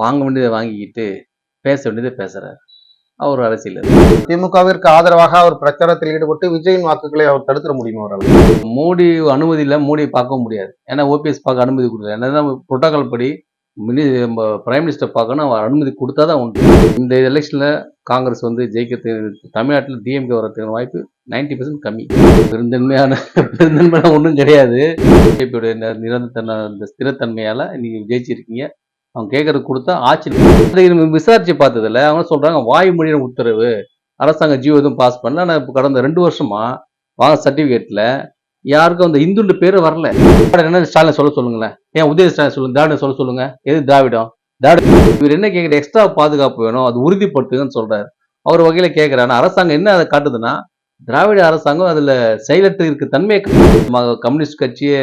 வாங்க வேண்டியதை வாங்கிக்கிட்டு பேச வேண்டியதை பேசுறாரு. அவர் அரசியல் திமுகவிற்கு ஆதரவாக அவர் பிரச்சாரத்தில் ஈடுபட்டு விஜயின் வாக்குகளை அவர் தடுத்துட முடியுமா அவரால்? மோடி அனுமதி இல்லை மோடியை பார்க்க முடியாது. ஏன்னா ஓபிஎஸ் பார்க்க அனுமதி கொடுக்கல. என்னதான் புரோட்டோகால் படி மினி பிரைம் மினிஸ்டர் பார்க்கணும் அவர் அனுமதி கொடுத்தா தான் உண்டு. இந்த எலெக்ஷனில் காங்கிரஸ் வந்து ஜெயிக்கிறதுக்கு தமிழ்நாட்டில் டிஎம்கே வரதுக்கான வாய்ப்பு 90% பர்சன்ட் கம்மி. பெருந்தன்மையான பெருந்தன்மையான ஒன்றும் கிடையாது. பிஜேபியோட நிரந்தர இந்த ஸ்திரத்தன்மையால் நீங்கள் ஜெயிச்சிருக்கீங்க. அவங்க கேட்கறது கொடுத்தா ஆட்சி விசாரிச்சு பார்த்ததுல அவங்க சொல்றாங்க வாய்மொழியான உத்தரவு. அரசாங்க ஜியோ எதுவும் பாஸ் பண்ணல. ஆனால் இப்போ கடந்த ரெண்டு வருஷமா வாங்க சர்டிஃபிகேட்ல யாருக்கும் அந்த இந்துன்ற பேர் வரல. என்ன ஸ்டாலின் சொல்ல சொல்லுங்களேன். ஏன் உதய ஸ்டாலின் சொல்லுங்க திராவிடம் சொல்ல சொல்லுங்க. எது திராவிடம்? திராவிடம் இவர் என்ன கேட்குற எக்ஸ்ட்ரா பாதுகாப்பு வேணும். அது உறுதிப்படுத்துங்கன்னு சொல்றாரு. அவர் வகையில கேட்கிறாரு அரசாங்கம் என்ன அதை காட்டுதுன்னா திராவிட அரசாங்கம் அதுல செயலற்று இருக்க தன்மையை கம்யூனிஸ்ட் கட்சியை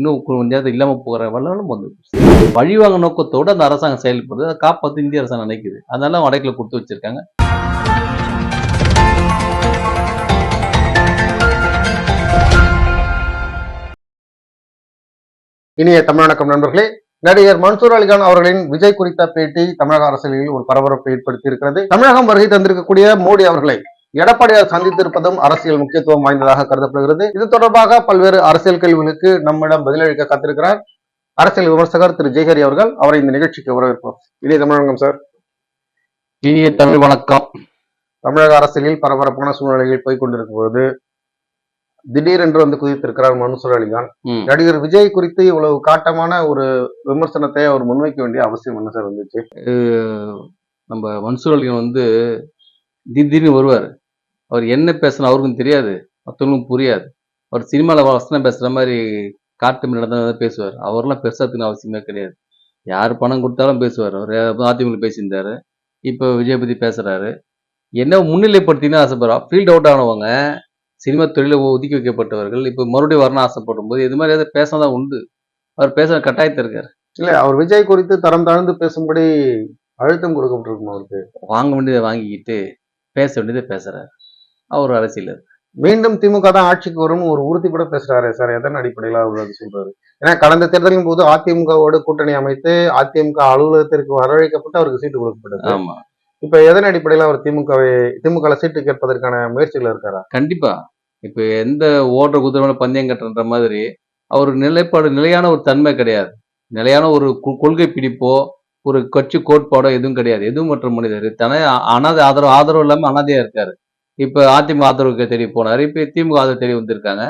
இன்னும் கொஞ்ச நேரத்தில் இல்லாமல் போகிற வல்லவனும் வந்து பழிவாங்க நோக்கத்தோடு அந்த அரசாங்கம் செயல்படுது. அதை காப்பாத்து இந்திய அரசாங்கம் நினைக்குது. அதனால வடக்கில் கொடுத்து வச்சிருக்காங்க. இனிய தமிழ்வணக்கம் நண்பர்களே நடிகர் மன்சூர் அலிகான் அவர்களின் விஜய் குறித்த பேட்டி தமிழக அரசியலில் ஒரு பரபரப்பை ஏற்படுத்தி இருக்கிறது. தமிழகம் வருகை தந்திருக்கக்கூடிய மோடி அவர்களை எடப்பாடியார் சந்தித்திருப்பதும் அரசியல் முக்கியத்துவம் வாய்ந்ததாக கருதப்படுகிறது. இது தொடர்பாக பல்வேறு அரசியல் கேள்விகளுக்கு நம்மிடம் பதிலளிக்க காத்திருக்கிறார் அரசியல் விமர்சகர் திரு ஜெயஹரி அவர்கள். அவரை இந்த நிகழ்ச்சிக்கு வரவேற்போம். இனிய தமிழகம் சார். இனிய தமிழ் வணக்கம். தமிழக அரசியலில் பரபரப்பான சூழ்நிலைகள் போய் கொண்டிருக்கும் போது திடீரென்று வந்து குதித்திருக்கிறார் மன்சூர் அலிகான். நடிகர் விஜய் குறித்து இவ்வளவு காட்டமான ஒரு விமர்சனத்தை அவர் முன்வைக்க வேண்டிய அவசியம் என்ன சார் வந்துச்சு? நம்ம மன்சூர் அலிகான் வந்து திடீர்னு வருவார். அவர் என்ன பேசணும் அவருக்கும் தெரியாது. மற்றவங்களுக்கும் புரியாது. அவர் சினிமாவில் வசனம் பேசுகிற மாதிரி காட்டு மின்னல் பேசுவார். அவர்லாம் பெருசாத்துக்கு அவசியமே கிடையாது. யார் பணம் கொடுத்தாலும் பேசுவார். அவர் அதிமுக பேசியிருந்தாரு. இப்போ விஜய் பற்றி பேசுகிறாரு என்ன முன்னிலைப்படுத்தினா ஆசைப்படுறா. ஃபீல்ட் அவுட் ஆனவங்க சினிமா தொழில ஒதுக்கி வைக்கப்பட்டவர்கள் இப்போ மறுபடியும் வரணும் ஆசைப்படும் போது இது மாதிரி எதாவது பேசினதான் உண்டு. அவர் பேச கட்டாயத்தில் இருக்கார். இல்ல அவர் விஜய் குறித்து தரம் தாழ்ந்து பேசும்படி அழுத்தம் கொடுக்கப்பட்டிருக்கும் அவருக்கு. வாங்க வேண்டியதை வாங்கிக்கிட்டு பேச வேண்டியதை பேசுறாரு. அவர் அரசியல் மீண்டும் திமுக தான் ஆட்சிக்கு வரும் ஒரு உறுதிப்பட பேசுறாரு சார். எதன் அடிப்படையில அவர் சொல்றாரு? ஏன்னா கடந்த தேர்தலின் போது அதிமுகவோடு கூட்டணி அமைத்து அதிமுக அலுவலகத்திற்கு வரவழைக்கப்பட்டு அவருக்கு சீட்டு கொடுக்கப்பட்டது. ஆமா. இப்ப எதன் அடிப்படையில அவர் திமுகவை திமுக சீட்டு கேட்பதற்கான முயற்சிகள் இருக்காரா? கண்டிப்பா. இப்ப எந்த ஓடுற குதிரை பந்தயம் கட்டுற மாதிரி அவர் நிலைப்பாடு நிலையான ஒரு தன்மை கிடையாது. நிலையான ஒரு கொள்கை பிடிப்போ ஒரு கட்சி கோட்பாடோ எதுவும் கிடையாது. எதுவும் மற்ற மனிதர். தனே அனாதை ஆதரவு ஆதரவு இல்லாம அனாதையா இருக்காரு. இப்ப அதிமுக ஆதரவுக்கு தேடி போனாரு. இப்ப திமுக ஆதரவு தேடி வந்திருக்காங்க.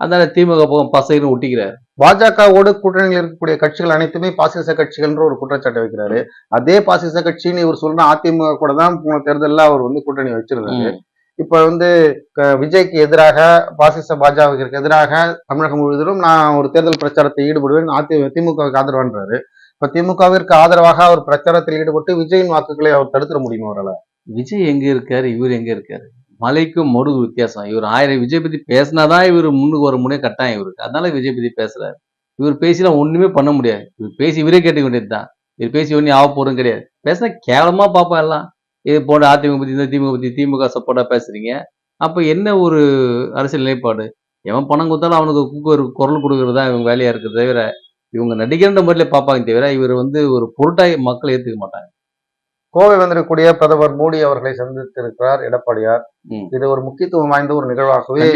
அதனால திமுக போகும் பசைன்னு ஒட்டிக்கிறாரு. பாஜகவோடு கூட்டணியில் இருக்கக்கூடிய கட்சிகள் அனைத்துமே பாசிச கட்சிகள்ன்ற ஒரு குற்றச்சாட்டை வைக்கிறாரு. அதே பாசிச கட்சின்னு இவர் சொல்ற அதிமுக கூட தான் போன தேர்தலில் அவர் வந்து கூட்டணி வச்சிருந்தாரு. இப்ப வந்து விஜய்க்கு எதிராக பாசிச பாஜகவிற்கு எதிராக தமிழகம் முழுவதும் நான் ஒரு தேர்தல் பிரச்சாரத்தை ஈடுபடுவேன். அதி திமுகவுக்கு ஆதரவான்றாரு இப்ப திமுகவிற்கு ஆதரவாக அவர் பிரச்சாரத்தில் ஈடுபட்டு விஜயின் வாக்குகளை அவர் தடுத்துட முடியுமா அவரால்? விஜய் எங்க இருக்காரு? இவர் எங்க இருக்காரு? மலைக்கும் மருது வித்தியாசம். இவர் ஆயிரம் விஜய் பத்தி பேசினாதான் இவர் முன்னுக்கு வர முடியும் கட்டாயம் இவருக்கு. அதனால விஜய் பத்தி பேசுறாரு. இவர் பேசினா ஒண்ணுமே பண்ண முடியாது. இவர் பேசி இவரே கேட்டுக்க வேண்டியதுதான் இவர் பேசி ஒன்னும் ஆக போறதும் கிடையாது. பேசினா கேவலமா பார்ப்போம் எல்லாம். இது போன்ற அதிமுக பத்தி இந்த திமுக பத்தி திமுக சப்போர்ட்டா பேசுறீங்க. அப்ப என்ன ஒரு அரசியல் நிலைப்பாடு? எவன் பணம் கொடுத்தாலும் அவனுக்கு குக்கு ஒரு குரல் கொடுக்கறது தான் இவங்க வேலையா இருக்குது தவிர இவங்க நடிகர்ன்ற முறையில பார்ப்பாங்க தவிர இவர் வந்து ஒரு பொருட்டாய் மக்கள் ஏத்துக்க மாட்டாங்க. கோவை வந்திருக்கக்கூடிய பிரதமர் மோடி அவர்களை சந்தித்திருக்கிறார் எடப்பாடியார். இது ஒரு முக்கியத்துவம் வாய்ந்த ஒரு நிகழ்வாகவே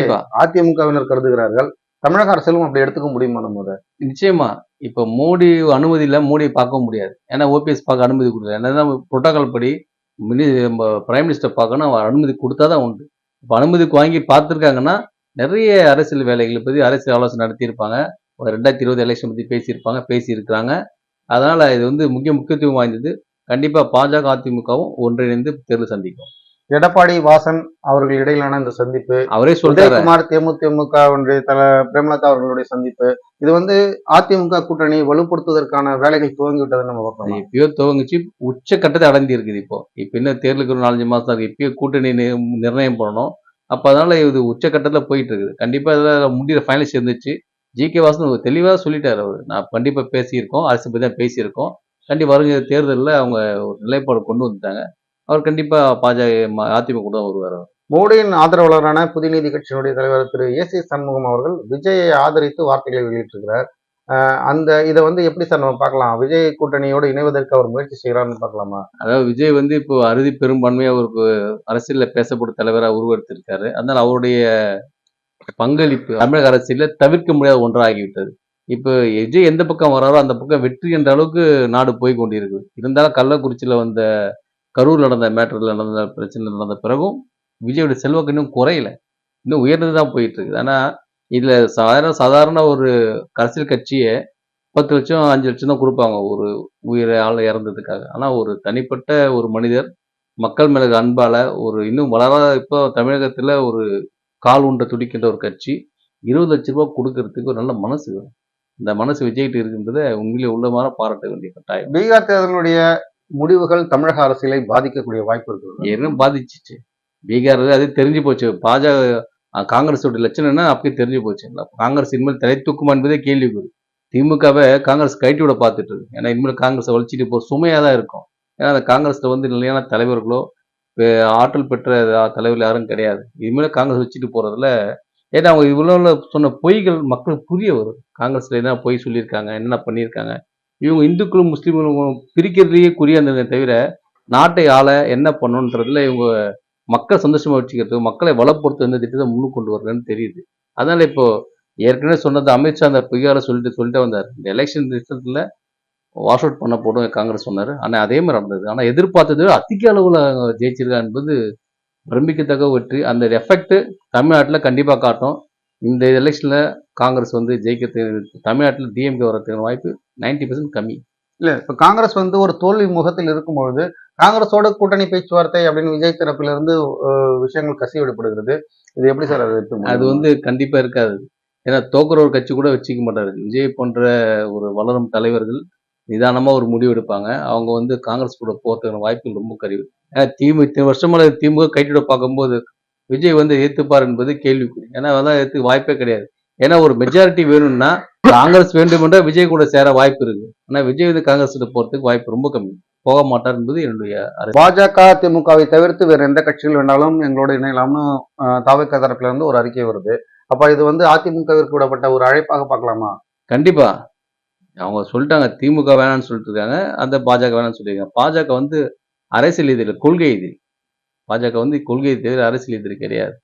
அதிமுகவினர் கருதுகிறார்கள். தமிழக அரசியலும் அப்படி எடுத்துக்க முடியுமா நம்ம அதை? நிச்சயமா. இப்ப மோடி அனுமதி இல்ல மோடியை பார்க்க முடியாது. ஏன்னா ஓபிஎஸ் பார்க்க அனுமதி கொடுக்கல. என்னதான் புரோட்டோகால் படி மினி பிரைம் மினிஸ்டர் பார்க்கணும். அவர் அனுமதி கொடுத்தாதான் உண்டு. இப்போ அனுமதிக்கு வாங்கி பார்த்துருக்காங்கன்னா நிறைய அரசியல் வேலைகளை பத்தி அரசியல் ஆலோசனை நடத்தியிருப்பாங்க. ஒரு ரெண்டாயிரத்தி இருபது எலெக்ஷன் பத்தி பேசியிருப்பாங்க பேசியிருக்கிறாங்க. அதனால இது வந்து முக்கிய முக்கியத்துவம் வாய்ந்தது. கண்டிப்பா பாஜக அதிமுகவும் ஒன்றிணைந்து தேர்தல் சந்திக்கும். எடப்பாடி வாசன் அவர்கள் இடையிலான இந்த சந்திப்பு அவரே சொல்றாரு. தேமுதிமுக பிரேமலதா அவர்களுடைய சந்திப்பு இது வந்து அதிமுக கூட்டணி வலுப்படுத்துவதற்கான வேலைகள் துவங்கி விட்டதை நம்ம பார்க்கலாம் எப்பயோ துவங்குச்சு. உச்சக்கட்டத்தை அடைந்து இருக்குது இப்போ. இப்போ இன்னும் தேர்தலுக்கு ஒரு நாலஞ்சு மாசம் இருக்கு இப்பயோ கூட்டணி நிர்ணயம் பண்ணணும். அப்ப அதனால இது உச்சக்கட்டத்துல போயிட்டு இருக்குது. கண்டிப்பா இதில் முடிகிற ஃபைனலிஸ்ட் இருந்துச்சு. ஜி. கே. வாசன் தெளிவா சொல்லிட்டாரு அவர். நான் கண்டிப்பா பேசியிருக்கோம். அரசு பத்தி தான் பேசியிருக்கோம். கண்டிப்பா வருகிற தேர்தலில் அவங்க ஒரு நிலைப்பாடு கொண்டு வந்துட்டாங்க. அவர் கண்டிப்பா பாஜக அதிமுக கூட வருவார். மோடியின் ஆதரவாளரான புதிய நீதி கட்சியினுடைய தலைவர் திரு ஏ சி சண்முகம் அவர்கள் விஜயை ஆதரித்து வார்த்தைகளை வெளியிட்டிருக்கிறார். அந்த இதை வந்து எப்படி சார் நம்ம பார்க்கலாம்? விஜய் கூட்டணியோடு இணைவதற்கு அவர் முயற்சி செய்யறாருன்னு பார்க்கலாமா? அதாவது விஜய் வந்து இப்போ அறுதி பெரும்பான்மையா ஒரு ப- அரசியல்ல பேசப்படும் தலைவராக உருவெடுத்திருக்காரு. அதனால அவருடைய பங்களிப்பு தமிழக அரசியல்ல தவிர்க்க முடியாத ஒன்றாகிவிட்டது. இப்போ விஜய் எந்த பக்கம் வராரோ அந்த பக்கம் வெற்றி என்ற அளவுக்கு நாடு போய் கொண்டிருக்கு. இருந்தாலும் கள்ளக்குறிச்சியில் வந்த கரூர் நடந்த மேட்டரில் நடந்த பிரச்சனை நடந்த பிறகும் விஜயோட செல்வாக்கு இன்னும் குறையல. இன்னும் உயர்ந்து தான் போயிட்டு இருக்குது ஆனா சாதாரண சாதாரண ஒரு அரசியல் கட்சியை பத்து லட்சம் அஞ்சு லட்சம் தான் கொடுப்பாங்க ஒரு உயிரை ஆள் இறந்ததுக்காக. ஆனால் ஒரு தனிப்பட்ட ஒரு மனிதர் மக்கள் மேல அன்பால் ஒரு இன்னும் வளராத இப்போ தமிழகத்தில் ஒரு கால் உண்ட துடிக்கின்ற ஒரு கட்சி இருபது லட்ச ரூபா கொடுக்கறதுக்கு ஒரு நல்ல மனசு வேணும். இந்த மனசு விஜய்கிட்ட இருக்குன்றத உண்மையிலே உள்ளமான பாராட்ட வேண்டிய கட்டாயம். பீகார் தேர்தலுடைய முடிவுகள் தமிழக அரசியலை பாதிக்கக்கூடிய வாய்ப்பு இருக்கு. ஏற்கனவே பாதிச்சிச்சு. பீகார்ல அது தெரிஞ்சு போச்சு. பாஜக காங்கிரஸோட லட்சணம் என்ன? அப்பயே தெரிஞ்சு போச்சு. காங்கிரஸ் இனிமேல் தலை தூக்குமா என்பதே கேள்விக்குறி. திமுகவை காங்கிரஸ் கைட்டி விட பார்த்துட்டு இருக்கு. ஏன்னா இனிமேல் காங்கிரஸை வலிச்சிட்டு போ சுமையாக தான் இருக்கும். ஏன்னா அந்த காங்கிரஸ்ல வந்து நிலையான தலைவர்களோ ஆற்றல் பெற்ற தலைவர்கள் யாரும் கிடையாது. இனிமேல் காங்கிரஸ் வச்சுட்டு போறதுல ஏன்னா அவங்க இவ்வளோ சொன்ன பொய்கள் மக்களுக்கு புரிய வரும். காங்கிரஸ்ல என்ன பொய் சொல்லியிருக்காங்க என்ன பண்ணியிருக்காங்க. இவங்க இந்துக்களும் முஸ்லீம்களும் பிரிக்கிறதையே குறிய தவிர நாட்டை ஆள என்ன பண்ணணுன்றதுல இவங்க மக்கள் சந்தோஷமா வச்சுக்கிறது மக்களை வளப்படுத்த எந்த திட்டத்தை முன்னுக்கு கொண்டு வரலன்னு தெரியுது. அதனால இப்போ ஏற்கனவே சொன்னது அமித்ஷா அந்த பொய்யால சொல்லிட்டு சொல்லிட்டு வந்தார். இந்த எலெக்ஷன் ரிசல்ட்ல வாஷ் அவுட் பண்ண போடும் காங்கிரஸ் சொன்னார். ஆனால் அதே மாதிரி நடந்தது. ஆனால் எதிர்பார்த்தது அதிக அளவில் ஜெயிச்சிருக்கா என்பது பிரமிக்கத்தக்க வெற்றி அந்த எஃபெக்ட் தமிழ்நாட்டில் கண்டிப்பா காட்டும். இந்த எலெக்ஷன்ல காங்கிரஸ் வந்து ஜெயிக்க தமிழ்நாட்டில் டிஎம்கே வரதுக்கான வாய்ப்பு 90% கம்மி. இல்ல இப்ப காங்கிரஸ் வந்து ஒரு தோல்வி முகத்தில் இருக்கும்பொழுது காங்கிரஸோட கூட்டணி பேச்சுவார்த்தை அப்படின்னு விஜய் தரப்பிலிருந்து விஷயங்கள் கசிவிடப்படுகிறது. இது எப்படி சார் அது அது வந்து கண்டிப்பா இருக்காது. ஏன்னா தோக்குற ஒரு கட்சி கூட வச்சுக்க மாட்டாரு. விஜய் போன்ற ஒரு வளரும் தலைவர்கள் நிதானமா ஒரு முடிவு எடுப்பாங்க. அவங்க வந்து காங்கிரஸ் கூட போறதுக்கான வாய்ப்புகள் ரொம்ப கருவி. திமுக இத்தனை வருஷமா திமுக கைட்டிட பார்க்கும்போது விஜய் வந்து ஏத்துப்பார் என்பது கேள்விக்குறி. ஏன்னா அதெல்லாம் ஏத்துக்க வாய்ப்பே கிடையாது. ஏன்னா ஒரு மெஜாரிட்டி வேணும்னா காங்கிரஸ் வேண்டுமென்றா விஜய் கூட சேர வாய்ப்பு இருக்கு. ஆனா விஜய் வந்து காங்கிரஸ் போறதுக்கு வாய்ப்பு ரொம்ப கம்மி. போக மாட்டார் என்பது என்னுடைய பாஜக திமுகவை தவிர்த்து வேற எந்த கட்சிகள் வேணாலும் எங்களோட இணையலாம்னு தாவக தரப்புல இருந்து ஒரு அறிக்கை வருது. அப்ப இது வந்து அதிமுகவிற்கு விடப்பட்ட ஒரு அழைப்பாக பார்க்கலாமா? கண்டிப்பா. அவங்க சொல்லிட்டாங்க திமுக வேணாம்னு சொல்லிட்டு இருக்காங்க அந்த பாஜக வேணாம்னு சொல்லியிருக்காங்க. பாஜக வந்து அரசியல் எதிரி கொள்கை எதிரி. பாஜக வந்து கொள்கை எதிரி அரசியல் எதிரி கிடையாது.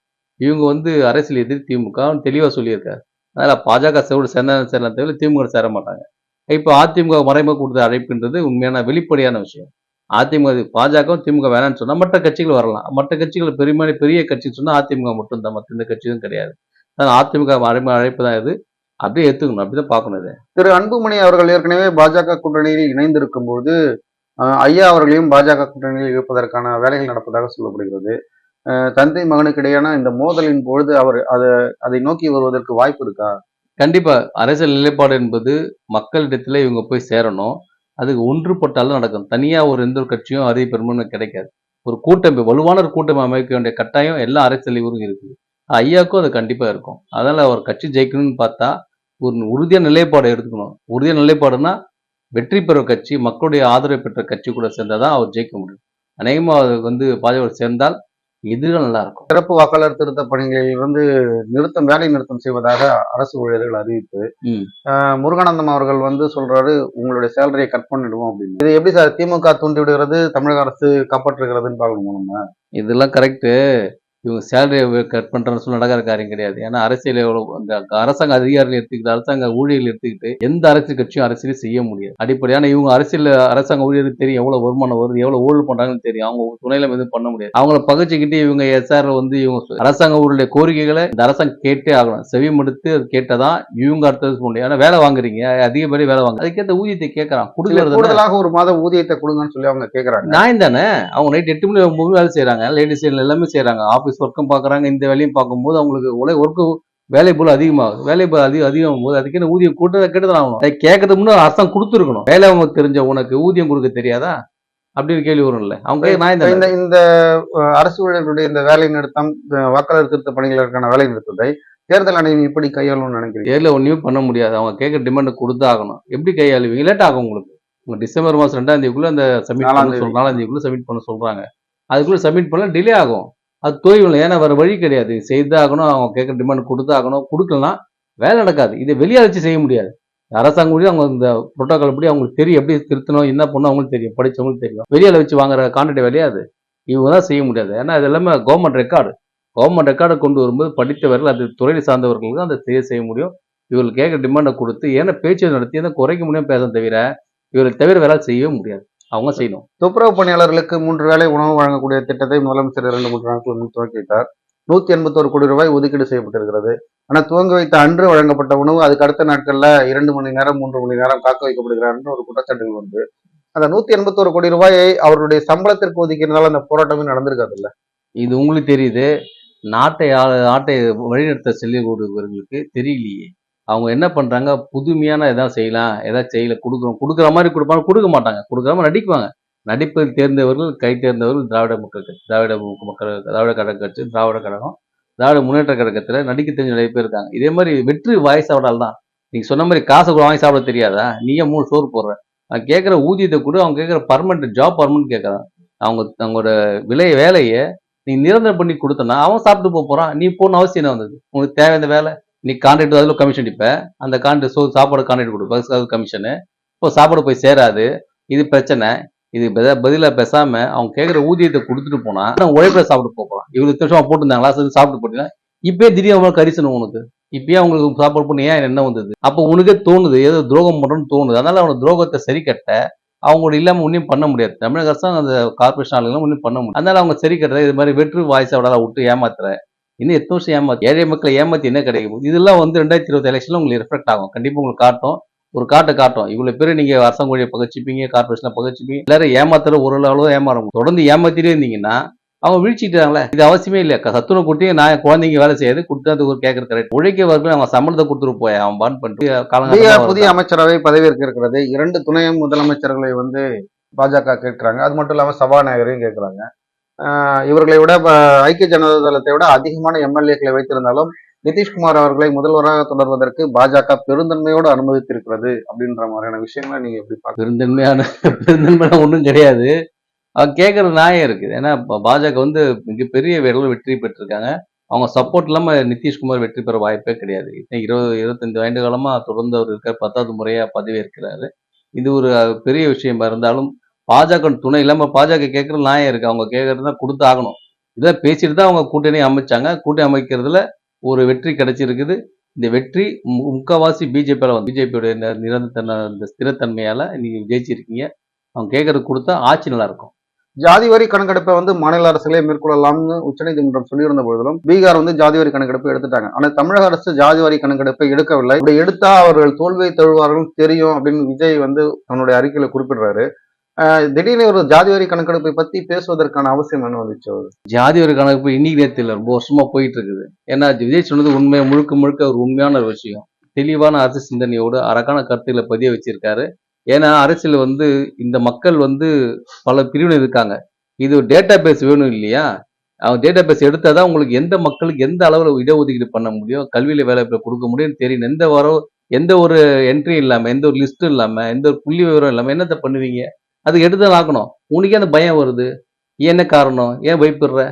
இவங்க வந்து அரசியல் எதிரி திமுக தெளிவாக சொல்லியிருக்காரு. அதனால் பாஜக சேரோடு சேர்ந்த சேரலாம் தவிர திமுக சேர மாட்டாங்க. இப்போ அதிமுக மறைமுக கொடுத்த அழைப்புன்றது உண்மையான வெளிப்படையான விஷயம். அதிமுக பாஜகவும் பாஜக திமுக வேணாம்னு சொன்னால் மற்ற கட்சிகள் வரலாம். மற்ற கட்சிகள் பெரும்பாலும் பெரிய கட்சின்னு சொன்னால் அதிமுக மட்டும்தான் மற்ற எந்த கட்சியும் கிடையாது. அதனால் அதிமுக மறைமுக அழைப்பு தான் இது. அப்படியே ஏற்றுக்கணும் அப்படிதான் பார்க்கணும் இது. திரு அன்புமணி அவர்கள் ஏற்கனவே பாஜக கூட்டணியில் இணைந்திருக்கும் போது ஐயா அவர்களையும் பாஜக கூட்டணியில் இருப்பதற்கான வேலைகள் நடப்பதாக சொல்லப்படுகிறது. தந்தை மகனுக்கு இடையான இந்த மோதலின் பொழுது அவர் அதை அதை நோக்கி வருவதற்கு வாய்ப்பு இருக்கா? கண்டிப்பா அரசியல் நிலைப்பாடு என்பது மக்களிடத்துல இவங்க போய் சேரணும். அதுக்கு ஒன்றுபட்டாலும் நடக்கும் தனியா ஒரு எந்த ஒரு கட்சியும் அதே பெரும்பான்மை கிடைக்காது. ஒரு கூட்டம் வலுவான ஒரு கூட்டம் அமைக்க வேண்டிய கட்டாயம் எல்லா அரசியல் இவரும் இருக்குது. ஐயாவுக்கும் அது கண்டிப்பா இருக்கும். அதனால அவர் கட்சி ஜெயிக்கணும்னு பார்த்தா ஒரு உறுதியான நிலைப்பாடு எடுத்துக்கணும். உறுதியான நிலைப்பாடுனா வெற்றி பெற கட்சி மக்களுடைய ஆதரவு பெற்ற கட்சி கூட சேர்ந்தாதான் அவர் ஜெயிக்க முடியும். அநேகமா அவர் வந்து பாஜக சேர்ந்தால் எதிர்கள் நல்லா இருக்கும். சிறப்பு வாக்காளர் திருத்த பணிகளில் வந்து நிறுத்தம் வேலை நிறுத்தம் செய்வதாக அரசு ஊழியர்கள் அறிவிப்பு. முருகானந்தம் அவர்கள் வந்து சொல்றாரு உங்களுடைய சேலரியை கட் பண்ணிடுவோம் அப்படின்னு. இது எப்படி சார் திமுக தூண்டி விடுகிறது தமிழக அரசு காப்பாற்றுகிறதுன்னு பார்க்கணும் நம்ம? இதெல்லாம் கரெக்டு இவங்க சேலரி கட் பண்றேன்னு சொல்லி நடக்கிற காரியம் கிடையாது. ஏன்னா அரசியல் எவ்வளவு அந்த அரசாங்க அதிகாரிகள் எடுத்துக்கிட்டு அரசாங்க ஊழியர்கள் எடுத்துக்கிட்டு எந்த அரசியல் கட்சியும் அரசியல் செய்ய முடியாது. அடிப்படையான இவங்க அரசியல் அரசாங்க ஊழியருக்கு தெரியும் எவ்வளவு வருமானம் வருது எவ்வளவு ஊழல் பண்றாங்கன்னு தெரியும். அவங்க துணையில எதுவும் பண்ண முடியாது. அவங்கள பகைச்சிக்கிட்டு இவங்க எஸ்ஆர் வந்து இவங்க அரசாங்க ஊழிய கோரிக்கைகளை இந்த அரசாங்கம் கேட்டே ஆகணும். செவி மடுத்து அது கேட்டதான் இவங்க அடுத்தது முடியும். ஏன்னா வேலை வாங்குறீங்க அதிகப்படி வேலை வாங்க அதுக்கேற்ற ஊதியத்தை கேட்கறான். கொடுக்கறது கூடுதலாக ஒரு மாத ஊதியத்தை கொடுங்கன்னு சொல்லி அவங்க கேக்குறாங்க நியாயம் தானே? அவங்க நைட் எட்டு மணி ஒன்பது வேலை செய்றாங்க லேடிஸ் எல்லாமே செய்றாங்க ஆபீஸ் ஒர்க்கும் பாக்குறாங்க இந்த வேலையும் பார்க்கும்போது அவங்களுக்கு உலை ஒர்க்கு வேலை போல அதிகமாகுது. வேலை போல அதிகம் அதிகமாகும் போது அதுக்கு ஊதியம் கூட்ட கெட்டுதான் ஆகணும் அதை கேட்கறதுக்கு முன்னாடி அரசாங்கம் கொடுத்துருக்கணும். வேலை அவங்க தெரிஞ்ச உனக்கு ஊதியம் கொடுக்க தெரியாதா? அப்படின்னு கேள்வி வரும்ல. அவங்க தானே இந்த இந்த அரசு ஊழியர்களுடைய இந்த வேலை நிறுத்தம் வாக்காளர் திருத்த பணிகளுக்கான வேலை நிறுத்தத்தை தேர்தல் ஆணையம் எப்படி கையாளும்னு நினைக்கிறீங்க? ஏர்ல ஒண்ணுமே பண்ண முடியாது. அவங்க கேட்க டிமாண்ட் கொடுத்தாகணும். எப்படி கையாளுவீங்க? லேட் ஆகும் உங்களுக்கு. உங்க டிசம்பர் மாசம் ரெண்டாம் தேதிக்குள்ள அந்த சப்மிட் பண்ண சொல் நாலாம் தேதிக்குள்ள சப்மிட் பண்ண சொல்றாங்க. அதுக்குள்ள சப்மிட் பண்ணல டிலே ஆகும். அது தொய்வில் ஏன்னா வேறு வழி கிடையாது. செய்தாகணும் அவங்க கேட்குற டிமாண்ட் கொடுத்தாகணும் கொடுக்கலாம் வேலை நடக்காது. இதை வெளியே வச்சு செய்ய முடியாது. அரசாங்கம் கூட அவங்க இந்த புரோட்டோக்கால் படி அவங்களுக்கு தெரியும். எப்படி திருத்தணும் என்ன பண்ணணும் அவங்களுக்கு தெரியும். படித்தவங்களுக்கு தெரியும். வெளியில் வச்சு வாங்குற கான்ட்ராக்ட் வேலையா அது? இவங்க தான் செய்ய முடியாது. ஏன்னா அது எல்லாமே கவர்மெண்ட் ரெக்கார்டு கவர்மெண்ட் ரெக்கார்டை கொண்டு வரும்போது படித்தவர்கள் அது துறையை சார்ந்தவர்களுக்கு தான் அதை செய்ய செய்ய முடியும். இவர்கள் கேட்குற டிமாண்டை கொடுத்து ஏன்னா பேச்சு நடத்தி தான் குறைக்க முடியும் பேச தவிர இவர்கள் தவிர வேலை செய்யவே முடியாது. அவங்க செய்யணும். துப்புரவு பணியாளர்களுக்கு மூன்று வேளை உணவு வழங்கக்கூடிய திட்டத்தை முதலமைச்சர் இரண்டு மூன்று நாட்கள் முன் துவக்கி வைத்தார் நூத்தி எண்பத்தோரு கோடி ரூபாய் ஒதுக்கீடு செய்யப்பட்டிருக்கிறது. ஆனா துவங்கி வைத்த அன்று வழங்கப்பட்ட உணவு அதுக்கு அடுத்த நாட்கள்ல இரண்டு மணி நேரம் மூன்று மணி நேரம் காக்க வைக்கப்படுகிறார் ஒரு குற்றச்சாட்டுகள் வந்து அந்த நூத்தி எண்பத்தோரு கோடி ரூபாயை அவருடைய சம்பளத்திற்கு ஒதுக்கிறதுனால அந்த போராட்டமே நடந்திருக்காது இல்ல இது உங்களுக்கு தெரியுது. நாட்டை நாட்டை வழிநடத்த செல்லக்கூடியவர்களுக்கு தெரியலையே. அவங்க என்ன பண்ணுறாங்க புதுமையான எதாவது செய்யலாம். எதாவது செய்யல கொடுக்குறோம் கொடுக்குற மாதிரி கொடுப்பாங்க. கொடுக்க மாட்டாங்க. கொடுக்குற மாதிரி நடிக்குவாங்க. நடிப்பில் தேர்ந்தவர்கள் கை தேர்ந்தவர்கள் திராவிட மக்கள் கட்சி திராவிட மக்கள் திராவிட கழக கட்சி திராவிட கழகம் திராவிட முன்னேற்ற கழகத்தில் நடிக்க தெரிஞ்ச நிறைய பேர் இருக்காங்க. இதே மாதிரி வெற்றி வாய் சாப்பிடால் தான். நீங்கள் சொன்ன மாதிரி காசை கூட வாங்கி சாப்பிட தெரியாதா? நீயே மூணு சோறு போடுற. அவன் கேட்குற ஊதியத்தை கூட அவங்க கேட்குற பர்மனெண்ட் ஜாப் பர்மனெண்ட் கேட்குறான். அவங்க அவங்களோட விலை வேலையை நீ நிரந்தரம் பண்ணி கொடுத்தனா அவன் சாப்பிட்டு போக நீ போன அவசியம் என்ன வந்தது? உனக்கு தேவையான வேலை? நீ கான்ட்ராக்ட் அதில் கமிஷன் அடிப்ப அந்த கான்ட்ராக்ட் சோ சாப்பாடு கான்ட்ராக்ட் கொடுப்ப அது கமிஷனு இப்போ சாப்பாடு போய் சேராது. இது பிரச்சனை. இது பதிலாக பேசாமல் அவங்க கேட்குற ஊதியத்தை கொடுத்துட்டு போனால் அவன் உழைப்புல சாப்பிட்டு போகலாம் இவ்வளோ இவ்வளவு வருஷம் போட்டுருந்தாங்களா? சரி சாப்பிட்டு போட்டீங்கன்னா இப்பயே திடீர்னு அவங்க கரிசனம் உனக்கு. இப்பயே அவங்களுக்கு சாப்பாடு பண்ணி ஏன் என்ன வந்தது? அப்போ உனக்கே தோணுது. ஏதோ துரோகம் பண்ணுறோன்னு தோணுது. அதனால அவனோட துரோகத்தை சரி கட்ட அவங்களோட இல்லாமல் ஒன்றும் பண்ண முடியாது. தமிழக அரசாங்கம் அந்த கார்பரேஷன் ஆளுங்களும் ஒன்றும் பண்ண முடியாது. அதனால அவங்க சரி கட்டுற இது மாதிரி வெற்று வாய்ஸ் அவடால விட்டு ஏமாத்துறேன் இன்னும் எத்தனை வருஷம் ஏமாத்து ஏழை மக்களை ஏமாத்தி என்ன கிடைக்க போகுது? இதெல்லாம் வந்து ரெண்டாயிரத்தி இருபது எலெக்ஷன்ல உங்களுக்கு ரிஃப்ளெக்ட் ஆகும். கண்டிப்பா உங்களுக்கு காட்டும். ஒரு காட்டை காட்டும். இவ்வளவு பேர் நீங்க அரசாங்க வழியை பகச்சிப்பீங்க கார்பரேஷன்ல பகச்சிப்பீங்க. எல்லாரும் ஏமாத்துற ஒரு அளவு ஏமாற தொடர்ந்து ஏமாத்திட்டே இருந்தீங்கன்னா அவங்க வீழ்ச்சிட்டாங்களே இது அவசியமே இல்லையா க- சத்துணவு கொடுத்து நான் குழந்தைங்க வேலை செய்யாது. கொடுத்து அது ஒரு கேட்கறது கரெக்ட் உழைக்கவர்கள் அவன் சம்பளத்தை கொடுத்துட்டு போய் அவன் பான் பண்ணிட்டு புதிய அமைச்சரவை பதவியேற்க இருக்கிறது. இரண்டு துணை முதலமைச்சர்களை வந்து பாஜக கேட்கிறாங்க. அது மட்டும் இல்லாம சபாநாயகரையும் கேட்கிறாங்க. இவர்களை விட ஐக்கிய ஜனதா தளத்தை விட அதிகமான எம்எல்ஏக்களை வைத்திருந்தாலும் நிதிஷ்குமார் அவர்களை முதல்வராக தொடர்வதற்கு பாஜக பெருந்தன்மையோடு அனுமதித்திருக்கிறது அப்படின்ற மாதிரியான விஷயங்களை நீங்க எப்படி பார்க்க பெருந்தன்மையான பெருந்தன்மையான ஒன்றும் கிடையாது. அவன் கேட்குற நியாயம் இருக்குது. ஏன்னா பாஜக வந்து மிகப்பெரிய அளவில் வெற்றி பெற்றிருக்காங்க. அவங்க சப்போர்ட் இல்லாம நிதிஷ்குமார் வெற்றி பெற வாய்ப்பே கிடையாது. இன்னும் இருபது இருபத்தஞ்சு ஆண்டு காலமா தொடர்ந்து அவர் இருக்கார். பத்தாவது முறையா பதவி இருக்கிறாரு இது ஒரு பெரிய விஷயமா இருந்தாலும் பாஜக துணை இல்லாம பாஜக கேட்கற நியாயம் இருக்கு. அவங்க கேட்கறது தான் கொடுத்து ஆகணும். இதை பேசிட்டு தான் அவங்க கூட்டணி அமைச்சாங்க. கூட்டணி அமைக்கிறதுல ஒரு வெற்றி கிடைச்சிருக்குது. இந்த வெற்றி மு- முக்காவாசி வந்து பிஜேபியோட நிரந்தர இந்த ஸ்திரத்தன்மையால நீங்க ஜெயிச்சிருக்கீங்க. அவங்க கேட்கறது கொடுத்தா ஆட்சி நல்லா இருக்கும். ஜாதி வரி கணக்கெடுப்பை வந்து மாநில அரசுகளே மேற்கொள்ளலாம்னு உச்சநீதிமன்றம் சொல்லியிருந்த போதிலும் பீகார் வந்து ஜாதி வரி கணக்கெடுப்பு எடுத்துட்டாங்க. ஆனால் தமிழக அரசு ஜாதி வரி கணக்கெடுப்பை எடுக்கவில்லை. இப்படி எடுத்தா அவர்கள் தோல்வியை தழுவார்கள் தெரியும் அப்படின்னு விஜய் வந்து தன்னுடைய அறிக்கையில குறிப்பிடுறாரு. திடீர்னு ஒரு ஜாதி வரி கணக்கெடுப்பை பத்தி பேசுவதற்கான அவசியம் என்ன வந்துச்சு அவர்? ஜாதி வரி கணக்கு இன்னைக்கு நேரத்தில் ரொம்ப வருஷமா போயிட்டு இருக்குது. ஏன்னா விஜய் சொன்னது உண்மை முழுக்க முழுக்க ஒரு உண்மையான ஒரு விஷயம். தெளிவான அரசு சிந்தனையோடு அரக்கான கருத்துக்களை பதிய வச்சிருக்காரு. ஏன்னா அரசியல் வந்து இந்த மக்கள் வந்து பல பிரிவினர் இருக்காங்க. இது டேட்டா பேஸ் வேணும் இல்லையா? அவங்க டேட்டா பேஸ் எடுத்தால் தான் உங்களுக்கு எந்த மக்களுக்கு எந்த அளவில் இடஒதுக்கீடு பண்ண முடியும் கல்வியில் வேலை கொடுக்க முடியும்னு தெரியும். எந்த வரோ எந்த ஒரு என்ட்ரி இல்லாமல் எந்த ஒரு லிஸ்ட்டும் இல்லாமல் எந்த ஒரு புள்ளி விவரம் இல்லாமல் என்னத்தை பண்ணுவீங்க? அதுக்கு எடுத்து ஆக்கணும் உனக்கே அந்த பயம் வருது. என்ன காரணம்? ஏன் பயப்படுற?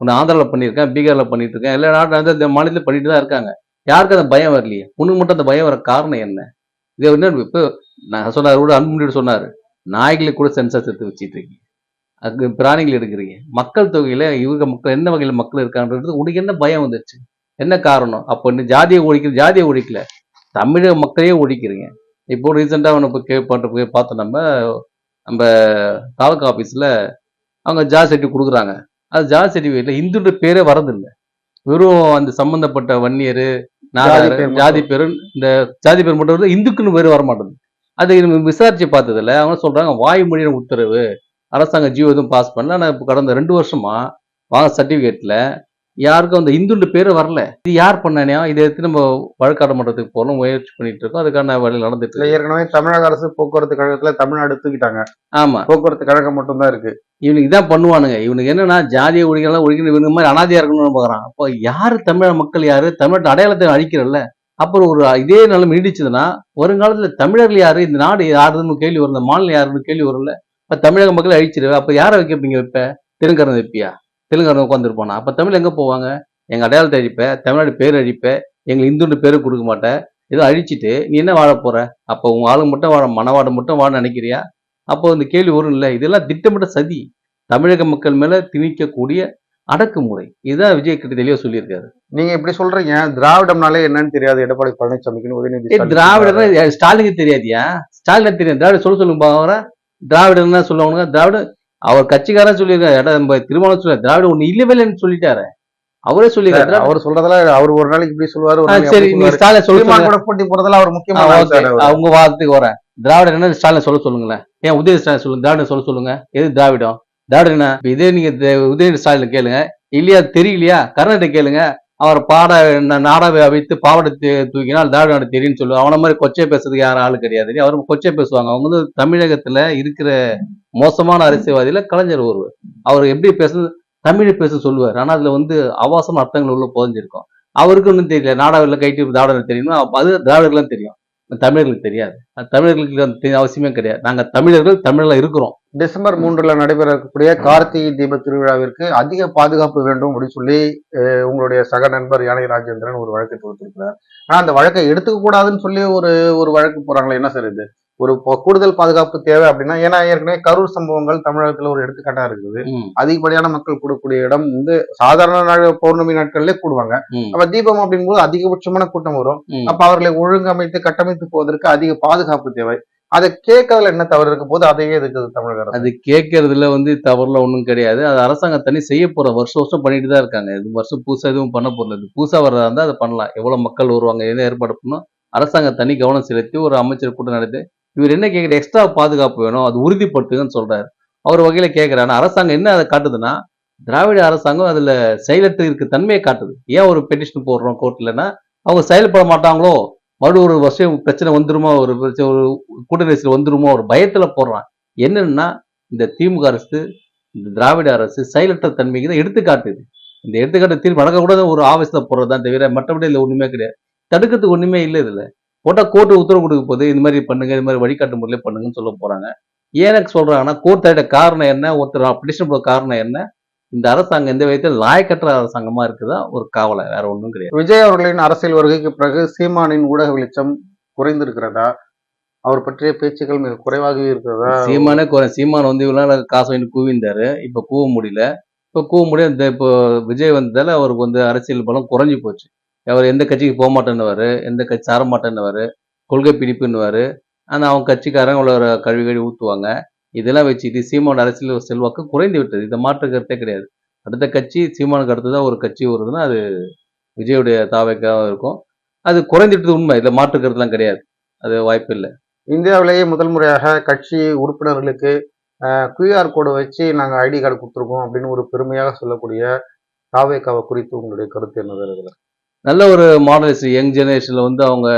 உன்னை ஆந்திராவில் பண்ணியிருக்கேன் பீகாரில் பண்ணிட்டு இருக்கேன் எல்லா நாட்டில் இந்த மாநிலத்தில் பண்ணிட்டு தான் இருக்காங்க. யாருக்கும் அந்த பயம் வரலையே? உனக்கு மட்டும் அந்த பயம் வர காரணம் என்ன? இது என்ன இப்போ நான் சொன்னார் கூட அன்புமணியோட சொன்னார். நாய்களுக்கு கூட சென்சார் சேர்த்து வச்சிட்டு இருக்கீங்க. அதுக்கு பிராணிகள் எடுக்கிறீங்க. மக்கள் தொகையில் இவங்க மக்கள் என்ன வகையில் மக்கள் இருக்கான்றது உனக்கு என்ன பயம் வந்துருச்சு என்ன காரணம்? அப்போ இன்னும் ஜாதியை ஒழிக்கிற ஜாதியை ஒழிக்கல. தமிழக மக்களையே ஒழிக்கிறீங்க. இப்போ ரீசெண்டாக ஒன்று இப்போ பண்ணுற போய் பார்த்தோம் நம்ம நம்ம தாலுக்கா ஆஃபீஸில் அவங்க ஜாதி சர்டிஃபிகேட் கொடுக்குறாங்க. அது ஜாதி சர்டிஃபிகேட்ல இந்துன்ற பேரே வரதில்லை வெறும் அந்த சம்பந்தப்பட்ட வன்னியர் நாடார். ஜாதி பேர் இந்த ஜாதி பேர் மட்டும் வருது இந்துக்குன்னு பேர் வர மாட்டேங்குது அதை விசாரிச்சு பார்த்ததுல அவங்க சொல்றாங்க வாய்மொழியான உத்தரவு. அரசாங்க ஜியோ எதுவும் பாஸ் பண்ணல. ஆனால் இப்போ கடந்த ரெண்டு வருஷமா வாங்க சர்டிஃபிகேட்ல யாருக்கும் அந்த இந்துன்ற பேர் வரல. இது யார் பண்ணானே இதை எடுத்து நம்ம வழக்காட மன்றத்துக்கு போகணும் முயற்சி பண்ணிட்டு இருக்கோம். அதுக்கான வழி நடந்துட்டு இல்ல ஏற்கனவே தமிழக அரசு போக்குவரத்து கழகத்துல தமிழ்நாடு தூக்கிட்டாங்க. ஆமா. போக்குவரத்து கழகம் மட்டும்தான் இருக்கு. இவனுக்கு இதான் பண்ணுவானுங்க. இவனுக்கு என்னன்னா ஜாதிய ஒழிக்கலாம் ஒழிக்கணும் இவங்க மாதிரி அனாதையா இருக்கணும்னு பார்க்குறான் அப்போ யாரு தமிழக மக்கள் யாரு? தமிழ்நாட்டு அடையாளத்தை அழிக்கிறல்ல. அப்புறம் ஒரு இதே நிலைமை நீடிச்சதுன்னா வருங்காலத்துல தமிழர்கள் யாரு? இந்த நாடு யாருன்னு கேள்வி வரும் இந்த மாநிலம் யாருன்னு கேள்வி வரும்ல இப்ப தமிழக மக்களை அழிச்சிருவே. அப்ப யாரை வைக்கப்பீங்க வைப்ப? தெலுங்கரன் வைப்பியா? தெலுங்கரன் உட்காந்துருப்பானா அப்ப தமிழ் எங்க போவாங்க? எங்க அடையாளத்தை அழிப்ப தமிழ்நாடு பேர் அழிப்ப எங்க இந்துன்னு பேரு கொடுக்க மாட்டேன் இதை அழிச்சிட்டு நீ என்ன வாழ போற? அப்போ உங்க ஆளுங்க மட்டும் வாழ மனவாடு மட்டும் வாழ நினைக்கிறியா? அப்போ இந்த கேள்வி வரும் இல்லை. இதெல்லாம் திட்டமிட்ட சதி. தமிழக மக்கள் மேல திணிக்கக்கூடிய அடக்குமுறை. இதுதான் விஜய் கிட்ட தெளிவா சொல்லியிருக்காரு. நீங்க இப்படி சொல்றீங்க. திராவிடம்னாலே என்னன்னு தெரியாது. எடப்பாடி பழனிசாமிக்குன்னு உதயநிதி திராவிடர்னா ஸ்டாலினுக்கு தெரியாதியா? ஸ்டாலின் தெரியும். திராவிட சொல்ல சொல்லுங்க திராவிடர்னா சொல்லுவாங்க திராவிட அவர் கட்சிக்காரன் சொல்லியிருக்காரு. இடம் நம்ம திருமணம் சொல்ல திராவிட ஒண்ணு இல்லவே இல்லைன்னு சொல்லிட்டாரு. அவரே சொல்லியிருக்காரு. திராவிட- அவர் சொல்றதுல அவர் ஒரு நாளைக்கு இப்படி சொல்லுவாரு சரி நீ. ஸ்டாலின் சொல்ல சீமான் சொல்லுங்க. கூட போட்டி போறதுல அவர் முக்கியமான. அவங்க வாதத்துக்கு வரேன் திராவிட என்ன ஸ்டாலின் சொல்ல சொல்லுங்களேன். ஏன் உதய ஸ்டாலின் சொல்லுங்க திராவிடம் சொல்ல சொல்லுங்க. எது திராவிடம்? திராவிடம் என்ன இதே நீங்க உதய ஸ்டாலின் கேளுங்க. இல்லையா தெரியலையா? கர்நாடக கேளுங்க. அவர் பாட நாடாவை வைத்து பாவடை தூக்கினால் திராவிட நாடு தெரியும்னு சொல்லுவாங்க. அவனை மாதிரி கொச்சை பேசுறதுக்கு யாரும் ஆளு கிடையாது. அவர் கொச்சை பேசுவாங்க. அவங்க வந்து தமிழகத்துல இருக்கிற மோசமான அரசியல்வாதியில கலைஞர் ஒருவர். அவர் எப்படி பேசுறது தமிழ் பேச சொல்லுவார். ஆனா அதுல வந்து அவாசம் அர்த்தங்கள் உள்ள புதஞ்சிருக்கும். அவருக்கு ஒன்றும் தெரியல. நாடாவில் கைட்டு திராவிடர் தெரியுமா அது திராவிடர்களும் தெரியும். தமிழர்களுக்கு தெரியாது. அது தமிழர்களுக்கு அந்த அவசியமே கிடையாது. நாங்கள் தமிழர்கள் தமிழில் இருக்கிறோம். டிசம்பர் மூன்றுல நடைபெற இருக்கக்கூடிய கார்த்திகை தீப திருவிழாவிற்கு அதிக பாதுகாப்பு வேண்டும் அப்படின்னு சொல்லி உங்களுடைய சக நண்பர் யானை ராஜேந்திரன் ஒரு வழக்கு தொடுத்திருக்கிறார் ஆனா அந்த வழக்கை எடுத்துக்க கூடாதுன்னு சொல்லி ஒரு ஒரு வழக்கு போறாங்களே என்ன சார் இது? ஒரு கூடுதல் பாதுகாப்பு தேவை அப்படின்னா ஏன்னா ஏற்கனவே கரூர் சம்பவங்கள் தமிழகத்துல ஒரு எடுத்துக்காட்டா இருக்குது. அதிகப்படியான மக்கள் கூடக்கூடிய இடம் வந்து சாதாரண நாள் பௌர்ணமி நாட்கள்ல கூடுவாங்க. அப்ப தீபம் அப்படிங்கும்போது அதிகபட்சமான கூட்டம் வரும். அப்ப அவர்களை ஒழுங்கமைத்து கட்டமைத்து போவதற்கு அதிக பாதுகாப்பு தேவை. அதை கேட்கறதுல என்ன தவறு இருக்கும் போது அதையே இருக்குது தமிழக அது கேட்கறதுல வந்து தவறுல ஒன்றும் கிடையாது. அது அரசாங்கம் தனி செய்ய போற வருஷம் வருஷம் பண்ணிட்டு தான் இருக்காங்க. இது வருஷம் புதுசாக எதுவும் பண்ண போறது இது புதுசாக வர்றதா இருந்தால் அதை பண்ணலாம். எவ்வளோ மக்கள் வருவாங்க என்ன ஏற்பாடு பண்ணணும்? அரசாங்கம் தனி கவனம் செலுத்தி ஒரு அமைச்சர் கூட்டம் நடத்தி இவர் என்ன கேட்குற எக்ஸ்ட்ரா பாதுகாப்பு வேணும். அது உறுதிப்படுத்துங்கன்னு சொல்றாரு. அவர் வகையில் கேட்குறாரு அரசாங்கம் என்ன அதை காட்டுதுன்னா திராவிட அரசாங்கம் அதில் செயலற்று இருக்க தன்மையை காட்டுது. ஏன் ஒரு பெட்டிஷன் போடுறோம் கோர்ட்லன்னா அவங்க செயல்பட மாட்டாங்களோ? மறுபடியும் ஒரு வருஷம் பிரச்சனை வந்துருமோ ஒரு பிரச்சனை ஒரு கூட்ட நெரிசல் வந்துருமோ ஒரு பயத்தில் போடுறான். என்னன்னா இந்த திமுக அரசு இந்த திராவிட அரசு செயலற்ற தன்மைக்கு தான் எடுத்துக்காட்டுது. இந்த எடுத்துக்காட்டு தீர்ப்பு நடக்கக்கூடாத ஒரு ஆவசத்தை போடுறது தான் தவிர மற்றபடி இல்லை ஒன்றுமே கிடையாது. தடுக்கிறதுக்கு ஒன்றுமே இல்லை இதில். போட்டால் கோர்ட்டு உத்தரவு கொடுக்க போகுது இந்த மாதிரி பண்ணுங்க இந்த மாதிரி வழிகாட்டு முறையில் பண்ணுங்கன்னு சொல்ல போகிறாங்க ஏனக்கு சொல்கிறாங்கன்னா கோர்ட் தட காரணம் என்ன ஒருத்தர் பிடிஷன் போகிற காரணம் என்ன இந்த அரசாங்கம் எந்த விதத்தில் லாயக்கற்ற அரசாங்கமா இருக்குதா? ஒரு காவலை வேற ஒண்ணும் கிடையாது. விஜய் அவர்களின் அரசியல் வருகைக்கு பிறகு சீமானின் ஊடக வெளிச்சம் குறைந்திருக்கிறதா? அவர் பற்றிய பேச்சுக்கள் மிக குறைவாகவே இருக்கிறதா? சீமானே குறை சீமான் வந்து இவ்வளவு நாள் காசு வாங்கி கூவிந்தாரு. இப்ப கூவ முடியல. இப்ப கூவ முடியும் இந்த இப்போ விஜய் வந்ததால அவருக்கு வந்து அரசியல் பலம் குறைஞ்சு போச்சு. அவர் எந்த கட்சிக்கு போக மாட்டேன்னுவாரு எந்த கட்சி சார மாட்டேன்னுவாரு கொள்கை பிடிப்புன்னுவாரு. ஆனா அவங்க கட்சிக்காரங்க அவ்வளோ கழுவி கழுவி ஊத்துவாங்க. இதெல்லாம் வச்சுட்டு சீமான் அரசியல் செல்வாக்கு குறைந்து விட்டது. இதை மாற்று கருத்தே கிடையாது. அடுத்த கட்சி சீமானுக்கு அடுத்ததான் ஒரு கட்சி வருதுன்னா அது விஜயுடைய தாவைக்காக இருக்கும். அது குறைந்து விட்டது உண்மை. இதில் மாற்று கருத்துலாம் கிடையாது. அது வாய்ப்பு இல்லை. இந்தியாவிலேயே முதல் முறையாக கட்சி உறுப்பினர்களுக்கு கியூஆர் கோடு வச்சு நாங்க ஐடி கார்டு கொடுத்துருக்கோம் அப்படின்னு ஒரு பெருமையாக சொல்லக்கூடிய தாவேக்காவை குறித்து உங்களுடைய கருத்து என்னது இதுல? நல்ல ஒரு மாடலிஸ்ட் யங் ஜெனரேஷன்ல வந்து அவங்க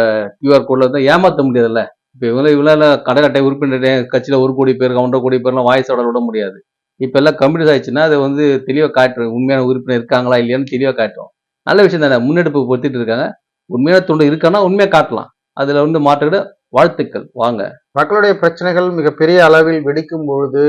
கியூஆர் கோட்ல வந்து ஏமாத்த முடியாதுல்ல? இப்போ இவங்கள இவ்வளோ கடை அட்டை உறுப்பினர் கட்சியில் ஒரு கோடி பேர் ஒன்றரை கோடி பேர்லாம் வாய்ஸ் விட முடியாது. இப்போ எல்லாம் கம்ப்யூட்டர் ஆயிடுச்சுன்னா அதை வந்து தெளிவாக காட்டுறோம். உண்மையான உறுப்பினர் இருக்காங்களா இல்லையான்னு தெளிவாக காட்டுறோம். நல்ல விஷயம் தானே முன்னெடுப்பு பொறுத்திட்டு இருக்காங்க. உண்மையான தொண்டு இருக்கான்னா உண்மையாக காட்டலாம். அதில் வந்து மாற்றுக்கிட வாழ்த்துக்கள். வாங்க. மக்களுடைய பிரச்சனைகள் மிகப்பெரிய அளவில் வெடிக்கும் பொழுது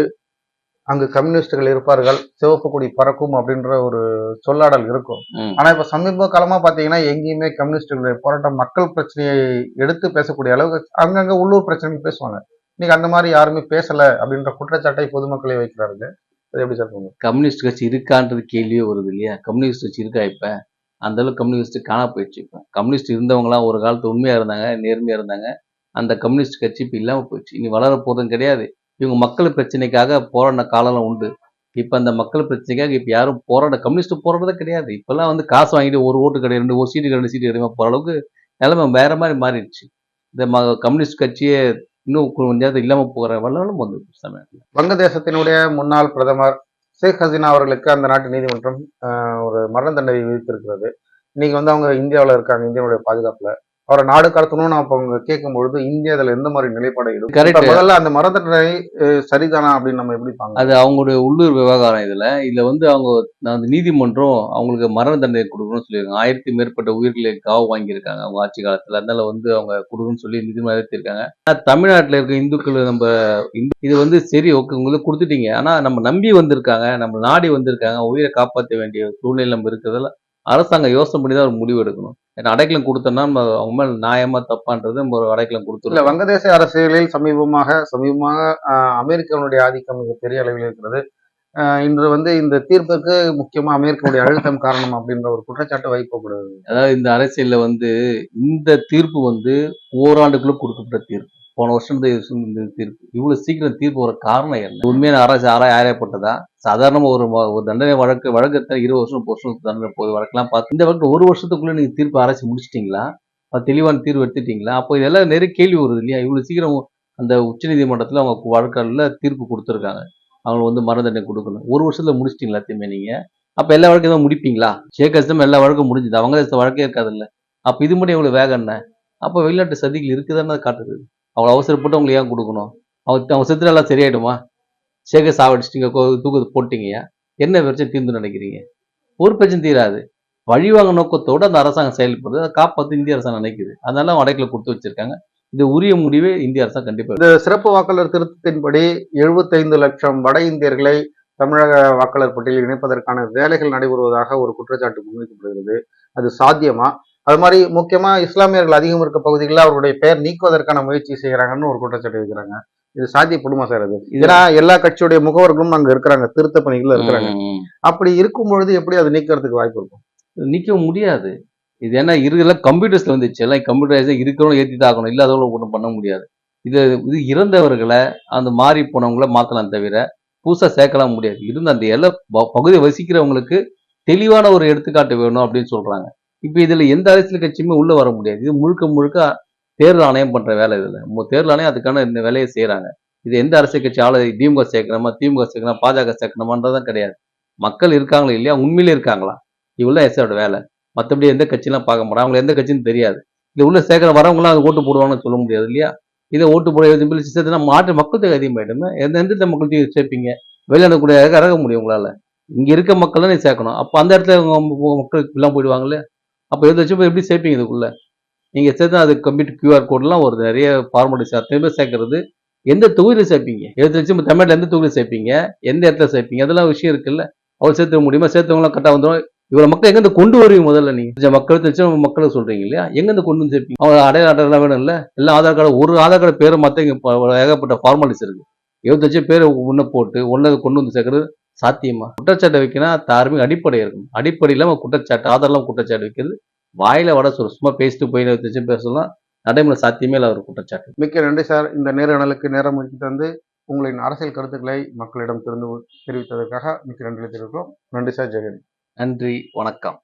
அங்கு கம்யூனிஸ்டுகள் இருப்பார்கள் சிவப்பு கொடி பறக்கும் அப்படின்ற ஒரு சொல்லாடல் இருக்கும். ஆனா இப்ப சமீப காலமா பாத்தீங்கன்னா எங்கேயுமே கம்யூனிஸ்டுகளுடைய போராட்டம் மக்கள் பிரச்சனையை எடுத்து பேசக்கூடிய அளவுக்கு அங்கங்க உள்ளூர் பிரச்சனை பேசுவாங்க. இன்னைக்கு அந்த மாதிரி யாருமே பேசல அப்படின்ற குற்றச்சாட்டை பொதுமக்களே வைக்கிறார்கள். அது எப்படி பண்ணுங்க கம்யூனிஸ்ட் கட்சி இருக்கான்றது கேள்வியே வருது இல்லையா? கம்யூனிஸ்ட் கட்சி இருக்கா இப்போ? அந்த அளவுக்கு கம்யூனிஸ்ட் காணா போயிடுச்சு இப்போ. கம்யூனிஸ்ட் இருந்தவங்களாம் ஒரு காலத்து உண்மையாக இருந்தாங்க நேர்மையாக இருந்தாங்க. அந்த கம்யூனிஸ்ட் கட்சி இப்போ இல்லாமல் போயிடுச்சு. இனி வளர போதும் கிடையாது. இவங்க மக்கள் பிரச்சனைக்காக போராடின காலம் உண்டு. இப்போ அந்த மக்கள் பிரச்சனைக்காக இப்போ யாரும் போராட கம்யூனிஸ்ட் போராடுறதே கிடையாது. இப்போல்லாம் வந்து காசு வாங்கிட்டு ஒரு ஓட்டு கிடையாது ரெண்டு ஒரு சீட்டு ரெண்டு சீட்டு கிடையாது போகிற அளவுக்கு நிலைமை வேற மாதிரி மாறிடுச்சு. இந்த ம கம்யூனிஸ்ட் கட்சியே இன்னும் கொஞ்சம் இல்லாமல் போகிற வல்லவனும் வந்து சமயம் வங்கதேசத்தினுடைய முன்னாள் பிரதமர் ஷேக் ஹசீனா அவர்களுக்கு அந்த நாட்டு நீதிமன்றம் ஒரு மரண தண்டனை விதித்திருக்கிறது. இன்னைக்கு வந்து அவங்க இந்தியாவில் இருக்காங்க இந்தியாவுடைய பாதுகாப்பில். அவரை நாடு கடத்தணும்னு அப்ப அவங்க கேட்கும் பொழுது இந்தியா அதுல எந்த மாதிரி நிலைப்பாடு Correct. இப்ப முதல்ல அந்த மரண தண்டனை அஹ், சரிதானா அப்படின்னு நம்ம எப்படி பாங்க அது அவங்களுடைய உள்ளூர் விவகாரம் இதுல. இதுல வந்து அவங்க நான் அந்த நீதிமன்றம் அவங்களுக்கு மரண தண்டனை கொடுக்கணும்னு சொல்லியிருக்காங்க. ஆயிரத்தி மேற்பட்ட உயிர்களை காவு வாங்கியிருக்காங்க அவங்க ஆட்சி காலத்துல. அதனால வந்து அவங்க கொடுக்கணும்னு சொல்லி நீதிமன்றம் அறிவித்திருக்காங்க. ஆனா தமிழ்நாட்டுல இருக்க இந்துக்கள் நம்ம இது வந்து சரி ஓகே உங்களுக்கு கொடுத்துட்டீங்க. ஆனா நம்ம நம்பி வந்திருக்காங்க நம்ம நாடி வந்திருக்காங்க உயிரை காப்பாற்ற வேண்டிய சூழ்நிலை நம்ம இருக்கிறதுல அரசாங்கம் யோசனை பண்ணி தான் ஒரு முடிவு எடுக்கணும். ஏன்னா அடைக்கலம் கொடுத்தோம்னா நம்ம அவங்க மேல நியாயமா தப்பான்றது நம்ம ஒரு அடைக்கலம் கொடுத்துருவோம் வங்கதேச அரசியலில் சமீபமாக சமீபமாக அமெரிக்காவுடைய ஆதிக்கம் மிக பெரிய அளவில் இருக்கிறது. இன்று வந்து இந்த தீர்ப்புக்கு முக்கியமா அமெரிக்காவுடைய அழுத்தம் காரணம் அப்படின்ற ஒரு குற்றச்சாட்டு வைக்கப்படுது அதாவது இந்த அரசியல்ல வந்து இந்த தீர்ப்பு வந்து ஓராண்டுக்குள்ள கொடுக்கப்பட்ட தீர்ப்பு. போன வருஷம் இந்த இந்த தீர்ப்பு. இவ்வளோ சீக்கிரம் தீர்ப்பு வர காரணம் என்ன? உண்மையான ஆராய்ச்சி ஆராய் ஆராயப்பட்டதா? சாதாரணமாக ஒரு ஒரு தண்டனை வழக்கு வழக்கத்தை இருபது வருஷம் முப்பது வருஷம் தண்டனை போய் வழக்கெல்லாம் பார்த்து இந்த வழக்கு ஒரு வருஷத்துக்குள்ளே நீங்கள் தீர்ப்பு ஆராய்ச்சி முடிச்சிட்டீங்களா? தெளிவான தீர்வு எடுத்துட்டீங்களா? அப்போ இதெல்லாம் நிறைய கேள்வி வருது இல்லையா? இவ்வளோ சீக்கிரம் அந்த உச்சநீதிமன்றத்தில் அவங்க வழக்கில் தீர்ப்பு கொடுத்துருக்காங்க. அவங்களுக்கு வந்து மரண தண்டனை கொடுக்கணும். ஒரு வருஷத்தில் முடிச்சிட்டிங்களா எல்லாத்தையுமே நீங்கள் அப்போ எல்லா வழக்கும் தான் முடிப்பீங்களா? ஷேக் எல்லா வழக்கும் முடிஞ்சுது. அவங்க வழக்கே வழக்கே இருக்காதுல்ல. அப்போ இது மட்டும் எவ்வளோ வேகம் என்ன? அப்போ வெளிநாட்டு சதிகள் இருக்குதான்னு காட்டுறது அவ்வளவு அவசரப்பட்டு அவங்களுக்கு ஏன் கொடுக்கணும்? அவங்க அவங்க செத்து நல்லா சரியாயிடுமா? ஷேக்கை சாவடிச்சிட்டிங்க கொ- தூக்கத்தை என்ன பிரச்சனை தீர்ந்து நினைக்கிறீங்க? ஒரு பிரச்சனை தீராது. வழிவாங்க நோக்கத்தோடு அந்த அரசாங்கம் செயல்படுது. அதை காப்பாத்து இந்திய அரசாங்கம் நினைக்குது. அதனால வடக்கில் கொடுத்து வச்சிருக்காங்க. இது உரிய முடிவே இந்திய அரசாங்கம் கண்டிப்பாக இந்த சிறப்பு வாக்காளர் திருத்தத்தின்படி 75 லட்சம் வட இந்தியர்களை தமிழக வாக்காளர் பட்டியலில் இணைப்பதற்கான வேலைகள் நடைபெறுவதாக ஒரு குற்றச்சாட்டு முன்வைக்கப்படுகிறது. அது சாத்தியமா? அது மாதிரி முக்கியமா இஸ்லாமியர்கள் அதிகம் இருக்க பகுதிகளில் அவருடைய பெயர் நீக்குவதற்கான முயற்சி செய்யறாங்கன்னு ஒரு குற்றச்சாட்டு வைக்கிறாங்க. இது சாத்தியப்படுமா சார் அது? ஏன்னா எல்லா கட்சியுடைய முகவர்களும் அங்க இருக்கிறாங்க திருத்த பணிகள்ல இருக்கிறாங்க. அப்படி இருக்கும் பொழுது எப்படி அதை நீக்கிறதுக்கு வாய்ப்பு இருக்கும்? நிக்க முடியாது. இது என்ன இருக்குல்ல கம்ப்யூட்டர்ஸ்ல வந்துச்சு எல்லாம் கம்ப்யூட்டரைஸ் இருக்கிறவங்க ஏத்தி தான் ஆகணும். இல்லாதவங்களும் ஒன்றும் பண்ண முடியாது. இது இது இறந்தவர்களை அந்த மாறி போனவங்கள மாத்தலாம் தவிர புதுசா சேர்க்கலாம் முடியாது. இருந்த அந்த எல்லா ப- பகுதி வசிக்கிறவங்களுக்கு தெளிவான ஒரு எடுத்துக்காட்டு வேணும் அப்படின்னு சொல்றாங்க. இப்போ இதில் எந்த அரசியல் கட்சியுமே உள்ளே வர முடியாது. இது முழுக்க முழுக்க தேர்தல் ஆணையம் பண்ணுற வேலை இதில். தேர்தல் ஆணையம் அதுக்கான இந்த வேலையை செய்கிறாங்க இது எந்த அரசியல் கட்சி ஆளு திமுக சேர்க்கணுமா திமுக சேர்க்கணுமா பாஜக சேர்க்கணுமான்றதான் கிடையாது. மக்கள் இருக்காங்களா இல்லையா? உண்மையிலே இருக்காங்களா? இவ்வளோ எஸ்ஐயோட வேலை. மற்றபடி எந்த கட்சியெல்லாம் பார்க்க மாட்டாங்க அவங்க எந்த கட்சின்னு தெரியாது. இது உள்ள சேர்க்கிற வரவங்களாம் அது ஓட்டு போடுவாங்கன்னு சொல்ல முடியாது இல்லையா? இதை ஓட்டு போட எழுதி சேர்த்துனா மாற்று மக்கள் தொகை அதிகமாயிடுமே. எந்த எந்த மக்கள் தொகை சேர்ப்பீங்க? வெளிநாடு கூட இறக்க முடியும் உங்களால். இங்கே இருக்க மக்கள் தான் நீ சேர்க்கணும். அப்போ அந்த இடத்துல மக்கள் எல்லாம் போயிடுவாங்களே அப்போ எது வச்சு எப்படி சேர்ப்பீங்க இதுக்குள்ள? நீங்கள் சேர்த்தா அது கம்ப்யூட்டர் கியூஆர் கோட்லாம் ஒரு நிறைய ஃபார்மாலிட்டிஸ் அத்தனை பேர் சேர்க்கறது. எந்த தொகுதியில் சேர்ப்பீங்க? எழுபது லட்சம் தமிழ்நாட்டில் எந்த தொகுதியில் சேர்ப்பீங்க? எந்த இடத்துல சேர்ப்பீங்க? அதெல்லாம் விஷயம் இருக்குல்ல. அவர் சேர்த்துக்க முடியுமா சேர்த்தவங்களாம் கரெக்டாக வந்துடும் இவ்வளோ மக்கள் எங்கேருந்து கொண்டு வருவீங்க முதல்ல நீங்கள் கொஞ்சம் மக்கள் தெரிஞ்சு மக்களை சொல்கிறீங்க இல்லையா? எங்கேருந்து கொண்டு வந்து சேர்ப்பீங்க? அவங்க அடையாள அடையாளம் வேணும் இல்லை எல்லாம் ஆதார் கார்டு ஒரு ஆதார் கார்டு பேரை மற்ற இங்கே ஏகப்பட்ட ஃபார்மாலிட்டிஸ் இருக்குது இருபத்தஞ்சு பேர் ஒன்று போட்டு ஒன்றை கொண்டு வந்து சேர்க்குறது சாத்தியமா? குற்றச்சாட்டு வைக்கணும் தார்மீக அடிப்படை இருக்கும். அடிப்படை இல்லாம குற்றச்சாட்டு ஆதாரம் குற்றச்சாட்டு வைக்கிறது. வாயில வட சொல்ல சும்மா பேசிட்டு போய் இருபத்தஞ்சு பேசலாம் நடைமுறை சாத்தியமே இல்லாத ஒரு குற்றச்சாட்டு. மிக்க நன்றி சார். இந்த நேர்காணலுக்கு நேரம் ஒதுக்கி தந்து உங்களின் அரசியல் கருத்துக்களை மக்களிடம் திறந்து தெரிவித்ததற்காக மிக்க நன்றி தெரிவிக்கிறோம். நன்றி சார். ஜெகன் நன்றி. வணக்கம்.